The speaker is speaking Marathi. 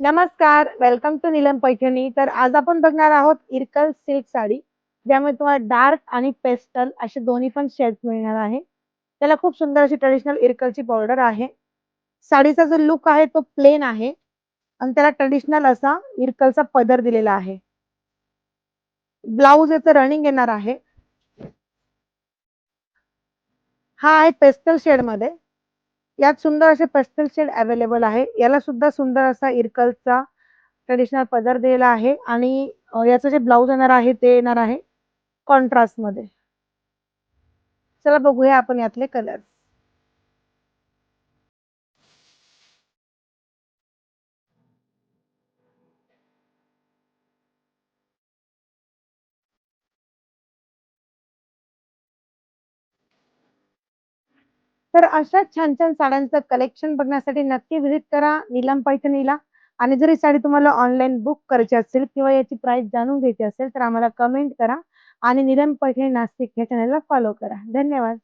नमस्कार वेलकम टू नीलम पैठणी. तर आज आपण बघणार आहोत इरकल सिल्क साडी ज्यामध्ये तुम्हाला डार्क आणि पेस्टल असे दोन्ही पण शेड्स मिळणार आहे. त्याला खूप सुंदर अशी ट्रेडिशनल इरकलची बॉर्डर आहे. साडीचा जो लुक आहे तो प्लेन आहे. आणि त्याला ट्रेडिशनल असा इरकलचा पदर दिलेला आहे. ब्लाऊज याचं रनिंग येणार आहे. हा आहे पेस्टल शेडमध्ये. यात सुंदर असे पेस्टल शेड अवेलेबल आहे. याला सुद्धा सुंदर असा इरकलचा ट्रेडिशनल पदर दिलेला आहे. आणि याचं जे ब्लाऊज येणार आहे ते येणार आहे कॉन्ट्रास्टमध्ये. चला बघूया आपण यातले कलर तर अशा छान छान साड्यांचं कलेक्शन बघण्यासाठी नक्की व्हिजिट करा नीलम पैठणीला. आणि जर ही साडी तुम्हाला ऑनलाईन बुक करायची असेल किंवा याची प्राइस जाणून घ्यायची असेल तर आम्हाला कमेंट करा. आणि नीलम पैठणी नाशिक या चॅनलला फॉलो करा. धन्यवाद.